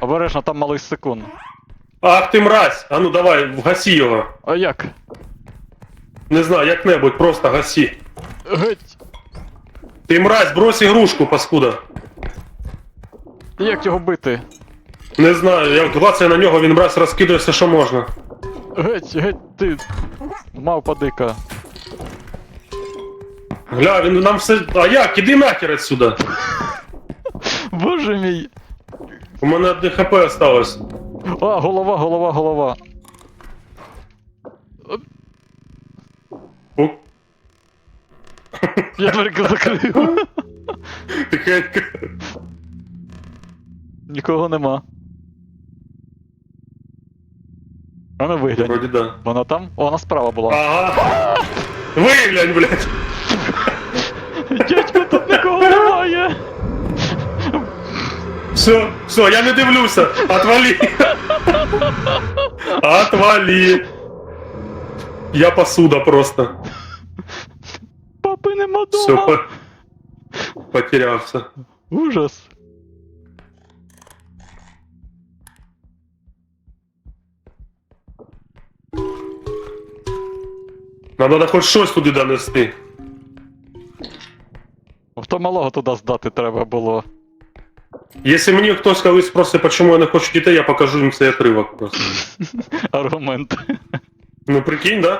Обережно, там малий секунд. Ах ти мразь! А ну давай, вгаси його. А як? Не знаю, як-небудь, просто гаси. Геть! Ти мразь, брось ігрушку, паскуда. Як його бити? Не знаю, як глацає на нього, він мразь розкидує все, що можна. Геть, геть, ти. Мавпа дика. Гля, він нам все. А як? Іди нахер отсюда. Боже мій. У мене одне хп осталось. А, голова, голова, голова. О, Я дверки закрив. тихенько. Нікого нема. А ну виглянь. Вроді да. Вона там? О, вона справа була. Ага. Виглянь, блядь. Все, все, я не дивлюся. Отвали. Отвали. Я посуда просто. Папи нема Все, дома. по... потерявся. Ужас. Нам треба хоч щось туди донести. То малого туди здати треба було. Якщо мені хтось колись спросить, чому я не хочу дітей, я покажу їм цей отривок просто. Аргумент. Ну прикинь, да?